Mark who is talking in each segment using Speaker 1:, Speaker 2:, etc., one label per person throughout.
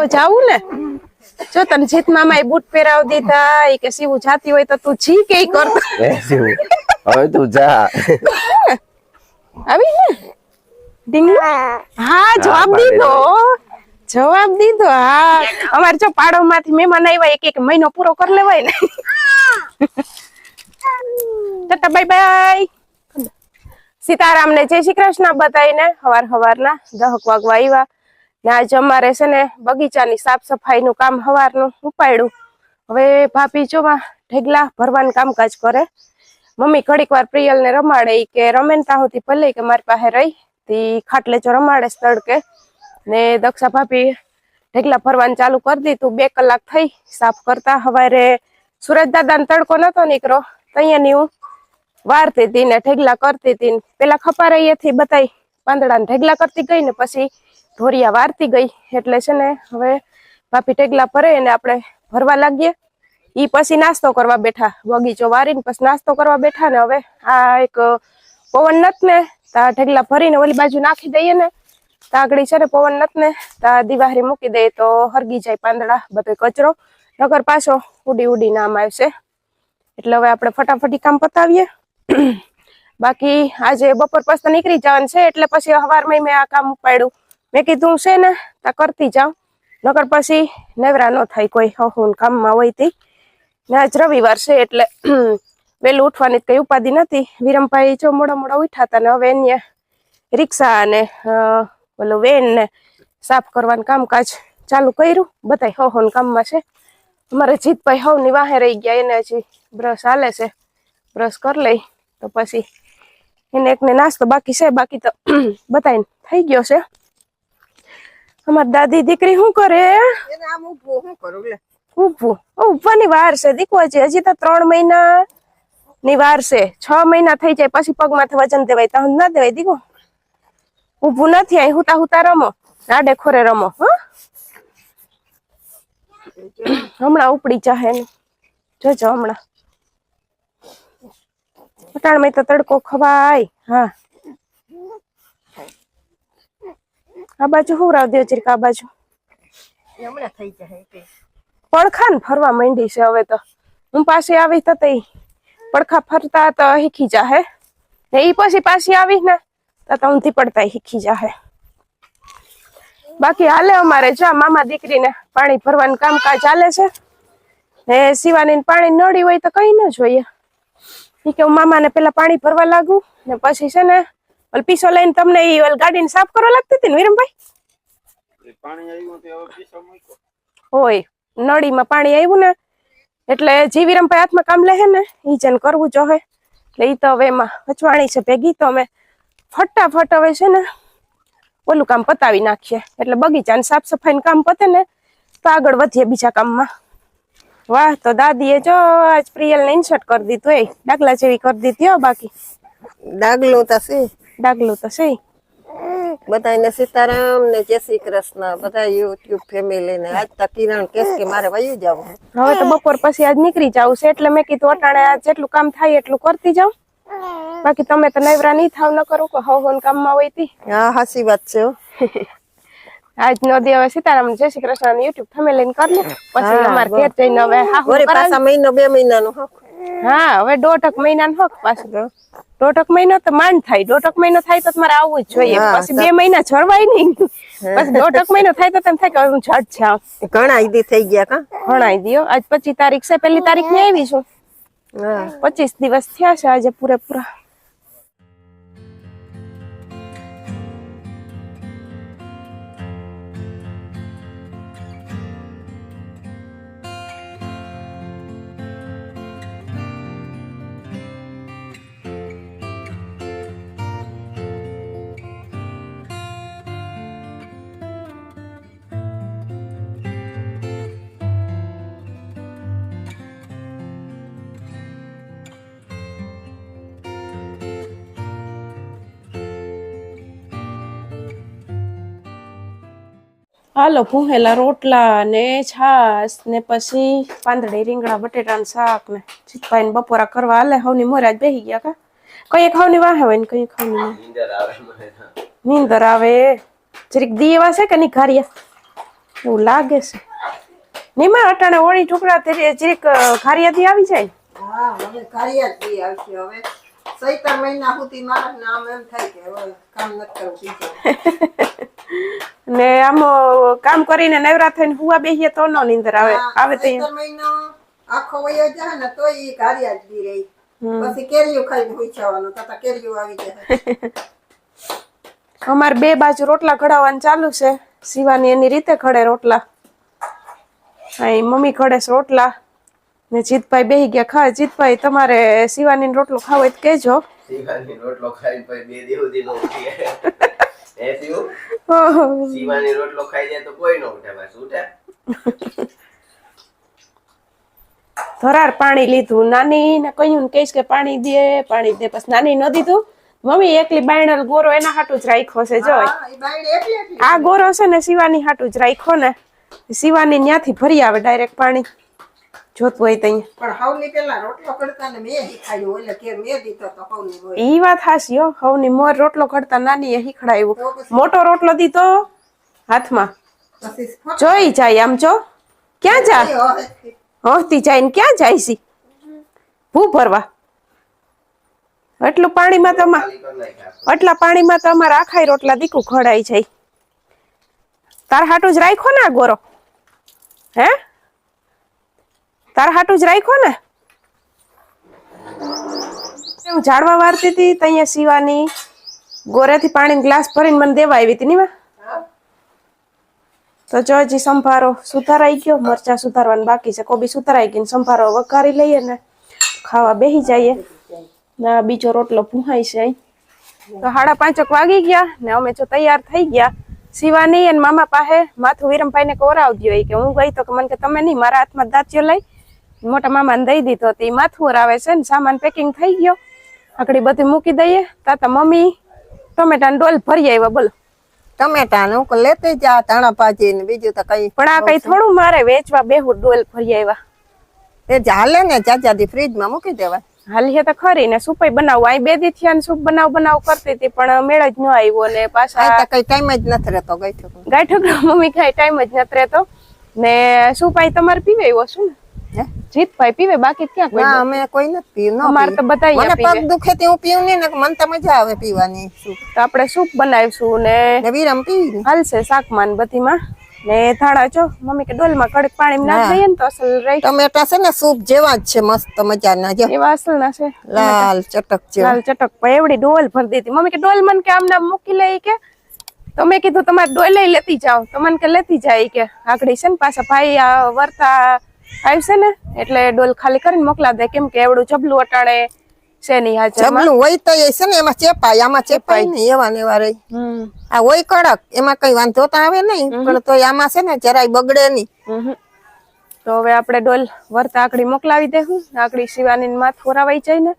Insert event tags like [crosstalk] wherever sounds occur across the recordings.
Speaker 1: તો જાવું ને. જો તને જીત મામા એ બૂટ પહેરાવ દીધા એ કે સીવું જાતી હોય તો તું જી કે કરતો.
Speaker 2: હવે તું જા.
Speaker 1: આવી ને? ડીંગલો હા જવાબ દીધો. જવાબ દીધો હા. અમારે જો પાડો માંથી મહેમાન આવ્યા એક એક મહિનો પૂરો કરી લેવાય ને. Tata bye by. સીતારામ ને જય શ્રી કૃષ્ણ બતાવીને હવાર હવારના દહક વાગવા આવ્યા. ને આજે અમારે છે ને બગીચાની સાફ સફાઈ નું કામ સવારનું ઉપાડ્યું. હવે ભાભી જોવા ઢેગલા ભરવાનું કામકાજ કરે. મમ્મી ઘડીક વાર પ્રિયલ ને રમાડે કે રમેન તાહુથી ભલે કે મારી પાસે રહી, તી ખાટલે જો રમાડે તડકે ને દક્ષા ભાભી ઢેગલા ભરવાનું ચાલુ કરી દીધું બે કલાક થઈ સાફ કરતા. હવારે સુરજ દાદાને તડકો નતો નીકળો તૈયાની હું વારતી હતી ને ઢેગલા કરતી હતી ને પેલા ખપારા અહીંયાથી બતાઈ પાંદડાને ઢેગલા કરતી ગઈ ને પછી ધોરિયા વારતી ગઈ એટલે છે ને હવે ભાભી ટેગલા ભરે એને આપણે ભરવા લાગીએ. ઈ પછી નાસ્તો કરવા બેઠા. બગીચો વારીને પછી નાસ્તો કરવા બેઠા ને હવે આ એક પવન નથ ને તા ઢેગલા ભરીને ઓલી બાજુ નાખી દઈએ ને. તા આગળ છે ને પવન નથ ને તા દિવાહરી મૂકી દઈએ તો હરગી જાય પાંદડા, બધો કચરો. નગર પાછો ઉડી ઉડી નામ આવશે. એટલે હવે આપણે ફટાફટી કામ પતાવીએ. બાકી આજે બપોર પછી નીકળી જવાનું છે, એટલે પછી સવારમાં મેં આ કામ ઉપાડ્યું. મેં કીધું છે ને, તા કરતી જાઉં. નકર પછી નેવરા ન થાય કોઈ. હું કામમાં હોય તી. ને આજ રવિવાર છે એટલે [clears throat] વહેલું ઉઠવાની કઈ ઉપાધિ નથી વિરમભાઈ જો મોડા મોડા ઉઠ્યા હતા ને હવે એને રિક્ષા અને પેલું વેન ને સાફ કરવાનું કામકાજ ચાલુ કર્યું. બધા હો હોન કામમાં છે. અમારે જીતભાઈ હવની વાહે રહી ગયા, એને હજી બ્રશ હાલે છે. બ્રશ કરી લઈ. તો પછી એને એકને નાસ્તો બાકી છે. બાકી તો [clears throat] બધાય થઈ ગયો છે. અમારી દાદી દીકરી શું કરે? ઉભું ઉભવાની વાર છે. છે. હજી તો ત્રણ મહિના ની વાર છે. છ મહિના થઈ જાય પછી પગમાંથી વજન દેવાય. તો ના દેવાય દીકો ઉભું નથી અહીં હુતા હુતા રમો. રાડે ખોરે રમો હા. હમણાં ઉપડી જાહે ને જોજો હમણાં. અટાણમાં તો તડકો ખવાય. હા. આ બાજુ હુવરાવ દો જરીક આ બાજુ.
Speaker 3: હમણાં થઈ જાય
Speaker 1: પડખા ને ફરવા માંડી છે હવે તો. હું પાછી આવી તો તઈ. પડખા ફરતા તો શીખી જાહે. ને ઈ પછી પાછી આવી ને તો ઊંધી પડતા શીખી જાહે. બાકી હાલે અમારે જો મામા દીકરીને પાણી ભરવાનું કામકાજ ચાલે છે. ને શિવાની પાણી નડી હોય તો કઈ ન જોઈએ. કે હું મામાને પેલા પાણી ભરવા લાગુ ને પછી છે ને ઓલ પીસો લઈને તમને ઈ ઓલ ગાડીને સાફ કરવા લાગતી હતી ને વિરમભાઈ? હોય નળીમાં પાણી આવ્યું ને એટલે જી વિરમભાઈ હાથમાં કામ લે ને ઈ જેને કરવું જોહે એટલે ઈ તો હવે એમાં વચવાણી છે ભેગી તો અમે ફટાફટ હવે છે ને ઓલું કામ પતાવી નાખીએ. એટલે બગીચાની સાફ સફાઈનું કામ પતે ને તો આગળ વધીએ બીજા કામમાં. વાહ તો દાદીએ જો આજ પ્રિયલ ને ઇન્સર્ટ કરી દીધું એ ડાગલા જેવી કરી દીધી હો બાકી.
Speaker 3: ડાગલો તો છે.
Speaker 1: ડાગલું તો છે.
Speaker 3: બધાને સીતારામ ને જય શ્રી કૃષ્ણ. બધા યુટ્યુબ ફેમિલી ને. આજ તો કિરણ કેસ કે મારે વયું જવું
Speaker 1: હવે તો બપોર પછી આજ નીકળી જાવ છે એટલે મેં કીધું અટાણે આજ જેટલું કામ થાય એટલું કરતી જાઉં. બાકી તમે તો નવરા નહીં થાવ ન કરો કે હવ હોન કામમાં હોય તી.
Speaker 3: હા હાસી વાત છે
Speaker 1: આજ નો દે હવે સીતારામ જય શ્રી કૃષ્ણ યુટ્યુબ ફેમિલી કરી લે. પછી
Speaker 3: તમારે
Speaker 1: અમારે ઘેર જઈને હવે
Speaker 3: પાછા મહિનો બે મહિનાનો હો.
Speaker 1: હા હવે દોઢક મહિના હોક પાછું દોઢક મહિનો તો માંડ થાય. દોઢક મહિનો થાય તો તમારે આવવું જ જોઈએ. પછી બે મહિના જળવાય નહીં. પછી દોઢક મહિનો થાય તો તમે થાય કે હું જડ જાઉં.
Speaker 3: ઘણા ઈદી થઈ ગયા કા?
Speaker 1: ઘણા દયો આજ પચીસ તારીખ છે. પેલી તારીખ ને આવી છું. પચીસ દિવસ થયા છે આજે પૂરેપૂરા. હાલો ભૂંહેલા રોટલા ને છાસ ને પછી પાંદડી રીંગણા બટેટાનું શાક ને જીતભાઈ ને બપોરા કરવા. હાલે હવની મોરાજ બેહી ગયા કા? કઈ ખાવની વાહે હોય ને કઈ ખાવની નીંદર આવે જરીક દીવા છે કે નહીં ખારિયા એવું લાગે છે. નીમા અટાણે ઓળી ટુકડા તેરી જીરીક ખારિયાથી આવી જાય
Speaker 3: હા હવે કાર્ય જ આવશે હવે. ચૈતર મહિના સુધી મારા નામ એમ થાય કે કામ નથી કરવું બીજું.
Speaker 1: ને આમ કામ કરીને નવરા થઈને હુવા બેહીએ તો નો નીંદર આવે. આવે તો
Speaker 3: મહિનો આખો વયો જાય ને તોય એ કાર્ય જ બી રહી. પછી કેરીઓ ખાઈને હુઈ જવાનું તો કેરીઓ આવી જાય. [laughs]
Speaker 1: અમારે બે બાજુ રોટલા ઘડાવવાનું ચાલુ છે. શિવાની એની રીતે ઘડે રોટલા. હા મમ્મી ઘડે છે રોટલા. ને જીતભાઈ બેહી ગયા ખા જીતભાઈ તમારે શિવાની રોટલો ખાવો હોય તો કહેજો.
Speaker 2: શિવાની રોટલો ખાઈ ભાઈ બે દિવસ સુધી નો ઉઠી એ. શિવાની રોટલો ખાઈ જાય તો કોઈ નો ઉઠે બસ ઉઠે?
Speaker 1: ધરાર પાણી લીધું નાની ને કહ્યું ને કહીશ કે પાણી દે પાણી દે. પછી નાની ન દીધું. મમ્મી એકલી બાયણલ ગોરો એના હાટું જ રાખ્યો છે
Speaker 3: એટલી
Speaker 1: આ ગોરો છે ને શિવાની હાટું જ રાખ્યો ને. શિવાની ન્યાથી ભરી આવે ડાયરેક્ટ પાણી. જોતું હોય ત્યાં
Speaker 3: પણ હવની પેલા રોટલો કરતા ને મેં શીખાયું એટલે કે મેં દીધો તો હવની હોય
Speaker 1: ઈ વાત હાસી હો હવની મોર રોટલો કરતા નાની એ શીખડાયું મોટો રોટલો દીધો હાથમાં. જોઈ જાય આમ જો. ક્યાં જા? હસતી જાય ને ક્યાં જાય સી ભૂ ભરવા? એટલું પાણીમાં તો આટલા પાણીમાં તો અમારા આખાય રોટલા દીકું ખડાઈ જાય. તાર હાટું જ રાખ્યો ને આ ગોરો? હે? તાર હાટું જ રાખ્યો ને? હું ઝાડવા વારતી હતી અહીંયા સીવાની ગોરેથી પાણી ગ્લાસ ભરીને મને દેવા આવી હતી ની તો જો હજી સંભારો સુધારાઈ ગયો, મરચા સુધારવાનું બાકી છે, કોબી સુધારાઈ ગઈ સંભારો વઘારી લઈએ ને ખાવા બેસી જઈએ. ના બીજો રોટલો ભૂહાય છે. તો સાડા પાંચક વાગી ગયા ને અમે જો તૈયાર થઈ ગયા. શિવાની અને મામા પાસે માથું વિરમભાઈ ને કોરાવ દો કે હું ગઈ તો કે મને કે તમે નહીં, મારા હાથમાં દાંતિયો લઈ મોટા મામાને દઈ દીધો તો ઈ માથું આવે છે ને સામાન પેકિંગ થઈ ગયો. આકડી બધી મૂકી દઈએ. તાતા મમ્મી ટમેટા ડોલ ભરી આવ્યા બોલો.
Speaker 3: ટમેટા ને હું લેતી જા ધાણા ભાજી ને બીજું તો કઈ
Speaker 1: પણ આ કઈ થોડું મારે વેચવા બેહુ ડોલ ભરી આવ્યા
Speaker 3: એ ચાલે ને ચાચા દી ફ્રીજમાં મૂકી દેવાય
Speaker 1: હાલી તો ખરી ને સુપાઈ બનાવું. અહીં બે દી થયા સૂપ બનાવ બનાવ કરતી હતી પણ મેળ જ ન આવ્યો ને પાછા
Speaker 3: કઈ ટાઈમ જ નથી રહેતો ગઈ છું
Speaker 1: મમ્મી કઈ ટાઈમ જ નથી રહેતો. ને સુપાઈ તમારે પીવે એવો શું ને? જીતભાઈ પીવે બાકી ક્યાં કોઈ
Speaker 3: ના અમે કોઈ નથી પીવું ન
Speaker 1: અમારે તો. બધા
Speaker 3: મને પગ દુખે તે હું પીવું નહીં ને મને તો મજા આવે પીવાની.
Speaker 1: તો આપણે સૂપ બનાવીશું ને?
Speaker 3: ને વિરમ પી.
Speaker 1: હાલશે શાકમાં બધીમાં. ને થાળા છો મમ્મી કે ડોલમાં કડક પાણી નાખી દઈએ ને તો અસલ રહી.
Speaker 3: ટમેટા છે ને સૂપ જેવા જ છે મસ્ત મજાના જો.
Speaker 1: એવા અસલ ના છે.
Speaker 3: લાલ ચટક છે
Speaker 1: લાલ ચટક પણ એવડી ડોલ ભરી દીધી મમ્મી કે ડોલ મન કે આમ નામ મૂકી લઈ કે. તો મેં કીધું તમારે ડોલ લઈ લેતી જાઓ. તો મને કે લેતી જાય કે. આકડી છે ને પાછા ભાઈ આ વર્તા આવશે ને? એટલે ડોલ ખાલી કરીને મોકલા દે. કેમ કે એવડું જબલું અટાણે છે નહીં
Speaker 3: જબલું હોય તો એ છે ને એમાં ચેપાય આમાં ચેપાય નહીં એવા ને એવા રહી. આ હોય કડક એમાં કઈ વાંધો તો આવે નહીં પણ તો આમાં છે ને જરાય બગડે નહીં.
Speaker 1: તો હવે આપણે ડોલ વર્તા આકડી મોકલાવી દેવું આકડી શિવાની માથ ફોરાવાઈ જાય ને.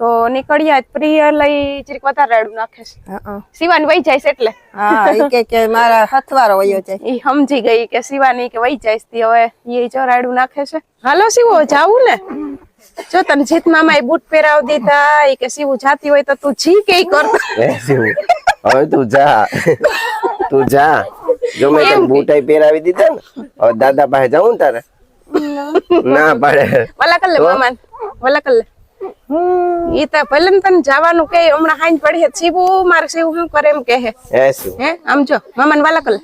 Speaker 1: તો નીકળ્યા જ પ્રિય લઈ ચીક વધારે રાડું નાખે છે.
Speaker 3: હા
Speaker 1: શિવાની વહી જાય છે એટલે.
Speaker 3: હા કે કે મારા હથવારો વયો છે
Speaker 1: ઈ સમજી ગઈ કે શિવાની કે વહી જાય છે હવે ઈ જો રાડું નાખે છે. હાલો શિવો જાવું ને? જો તને જીત મામા એ બૂટ પહેરાવ દીધા ઈ કે શિવું જાતી હોય તો તું જી કે કરતો
Speaker 2: હવે તું જા. તું જા. જો મેં તને બૂટાઈ પહેરાવી દીધા ને હવે દાદા પાસે જાઉં તારે. ના. પાડે.
Speaker 1: વલા કર લે મામાન વલા કર લે. ઈ તો ભલે તને જવાનું કે હમણાં હાઈન પડી હે શિવું મારે શિવ શું કરે એમ કે હે હે આમ જો મામાને વાલા કલ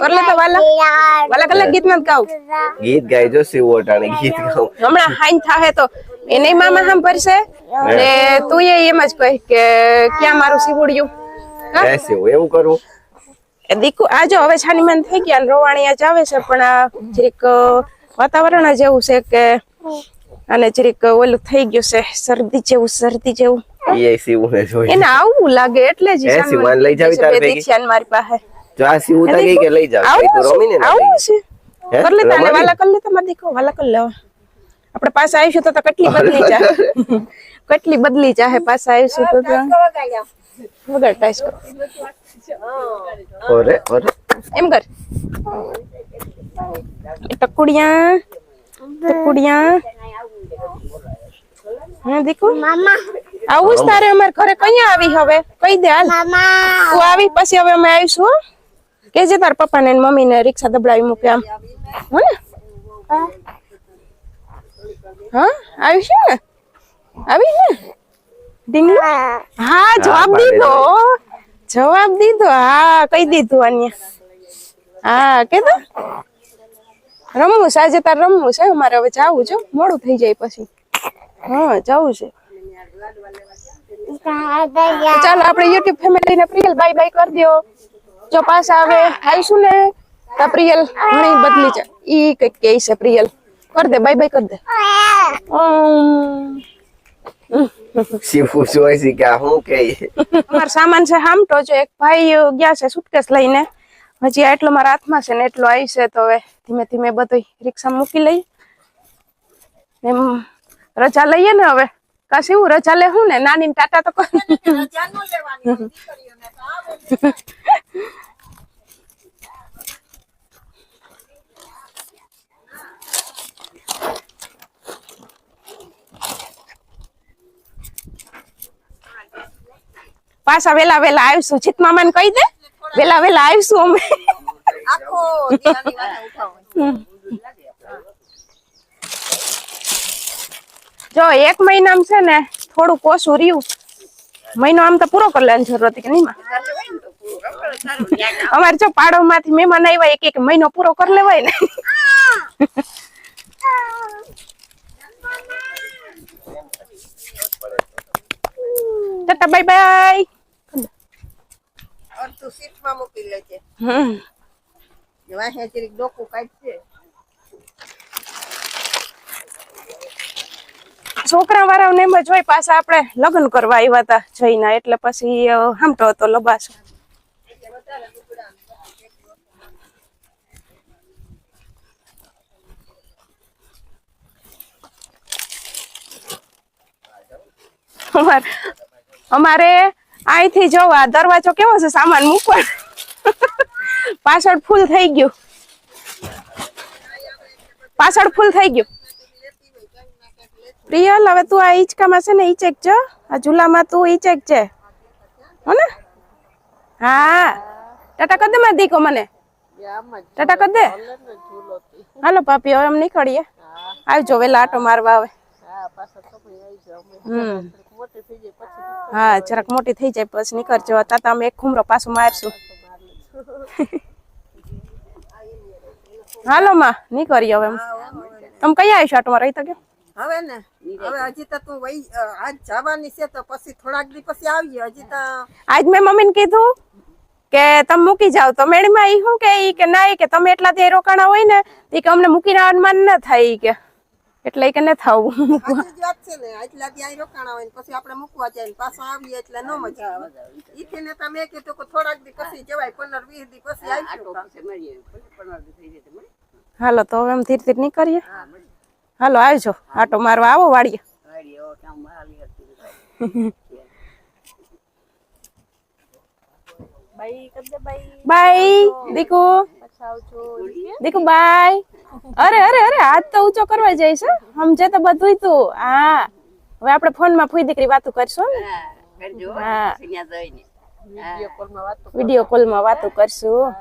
Speaker 1: કરલે તો વાલા. વાલા કલ ગીત મત ગાવું
Speaker 2: ગીત ગાઈજો શિવ ઓટાણે ગીત ગાઉં.
Speaker 1: હમણાં હાઈન થાહે તો એને મામા હામ ભરશે ને તું એ એમ જ કહે કે ક્યાં મારું સીવડ્યું
Speaker 2: એ શિવ એવું
Speaker 1: કરું? દીકુ આ જો હવે છાનીમાન થઈ ગયા રોવાણી રોવાણિયા જ આવે છે પણ આ જરીક વાતાવરણ જ એવું છે કે અને જરીક ઓલું થઈ ગયું છે શરદી જેવું શરદી જેવું
Speaker 2: એ શિવ ને જોઈ
Speaker 1: એને આવું લાગે એટલે જ
Speaker 2: એ
Speaker 1: છાનીમાન
Speaker 2: શિવાન લઈ જાવી
Speaker 1: થઈ
Speaker 2: તાર
Speaker 1: છે, બે
Speaker 2: ભેગી?
Speaker 1: દી થયા ને મારી પાસે
Speaker 2: જો આ શિવ ઉતા ગઈ કે લઈ જાવ
Speaker 1: આવું
Speaker 2: તો
Speaker 1: છે
Speaker 2: રમીને ના
Speaker 1: આવું
Speaker 2: લઈ
Speaker 1: છે
Speaker 2: હે?
Speaker 1: કર લેતા ને
Speaker 2: રમવાની?
Speaker 1: વાલા કર લેતા મારી દીકરો વાલા કર લેવા આપણે પાસે આવીશું તો તો કેટલી બદલી જાય કેટલી બદલી જાય પાસે આવીશું તો તો વગર ટાઈસ કરો
Speaker 2: ઓરે ઓરે
Speaker 1: એમ કર એ ટકુડિયા ટકુડિયા હા દીકુ? મામા. આવું જ તારે અમારે ઘરે કયા આવી હવે? કહી દે હાલ. તું આવી પછી હવે અમે આવીશું હો. કેજે તાર પપ્પા ને મમ્મી ને રિક્ષા દબડાવી મૂકે આમ. હો ને? હા આવીશું ને? આવી ને? ડીંગલી હા. જવાબ દીધો. જવાબ દીધો. હા કહી દીધું અન્ય હા કીધું રમવું છે આજે તાર રમવું છે અમારે હવે જાવું છે મોડું થઈ જાય પછી. હા જવું છે. ચાલો આપણે યુટ્યુબ ફેમિલી ને પ્રિયલ બાય બાય કરી દો જો પાછા આવે આવીશું ને તો પ્રિયલ ઘણી બદલી છે. ઈ કંઈક કે છે પ્રિયલ. કરી દે બાય બાય કરી દે.
Speaker 2: જોઈ છે કે
Speaker 1: અમારો સામાન છે હામટો જો એક ભાઈ ગયા છે સુટકેસ લઈને. હજી એટલો મારા હાથમાં છે ને એટલો આવી છે તો હવે ધીમે ધીમે બધું રિક્ષા મૂકી લઈ. એમ રજા લઈએ ને હવે. કાશ એવું રજા લે હું ને? નાની ને ટાટા તો કર
Speaker 3: રજા ન લેવાની દીકરીઓને તો આવે
Speaker 1: પાછા વેલા વેલા આવીશું. જીત મામાને કહી દે. વેલા વેલા આવીશું અમે.
Speaker 3: આખો
Speaker 1: જો એક મહિનામાં છે ને થોડુંક કોસું રહ્યું. મહિનો આમ તો પૂરો કરી લેવાની જરૂર હતી કે નહીં અમારે જો પાડો માંથી મહેમાન આવ્યા એક એક મહિનો પૂરો કરી લેવાય ને. Tata bye bye.
Speaker 3: સીટમાં મૂકી લેજે.
Speaker 1: હમ.
Speaker 3: ડોકું કાઢશે
Speaker 1: છોકરા વાળાને એમ જ હોય પાછા આપણે લગ્ન કરવા આવ્યા હતા જઈને, એટલે પછી હામટો હતો લબાસો. અમારે અહીંથી જો આ દરવાજો કેવો છે સામાન મૂકવા? પાછળ ફૂલ થઈ ગયું. પાછળ ફૂલ થઈ ગયું. પ્રિયલ હવે તું આ હિંચકામાં છે ને ઈચેક જો. આ ઝૂલામાં તું ઈચેક છે. હો ને? હા. ટાટા કદે મારા દીકો મને. ટાટા કદે હાલો પાપી હવે એમ નીકળીએ. આવજો, વેલા આટો મારવા આવે હમ. હા, જરાક મોટી થઈ જાય, પછી નીકળજો. તાતા અમે એક ખુમરો પાછો મારશું. હાલો, માં નીકળી હવે તમે કઈ આવીશું આટો મારવા? તો કે
Speaker 3: હવે ને. હવે હજી તો તું વઈ આજ જવાની છે તો પછી થોડાક દી પછી આવીએ હજી તો
Speaker 1: આજ મેં મમ્મીને કીધું કે તમે મૂકી જાવ તો મેડમાં ઈ શું કે ઈ કે ના ઈ કે તમે એટલા ત્યાં રોકાણા હોય ને ઈ કે અમને મૂકીને આવવાનું મન ન થાય કે. એટલે કે ન થાવું
Speaker 3: વાત છે ને આટલા ત્યાં રોકાણા હોય ને પછી આપણે મૂકવા જાય ને પાછા આવીએ એટલે ન મજા આવે. ઈથી ને તમે કીધું કે થોડાક દી પછી જવાય પંદર વીસ દી પછી આવીશું
Speaker 1: હાલો તો હવે એમ ધીરે ધીરે નીકળીએ. હાલો આવજો. આટો મારવા આવો વાડીએ. બાય દીકુ. દીકુ બાય અરે અરે અરે હાથ તો ઊંચો કરવા જઈશ. સમજે તો બધું તું. હા. હવે આપણે ફોનમાં ફૂઈ દીકરી વાતો કરશું ને. હા વીડિયો કોલમાં વાતો કરશું.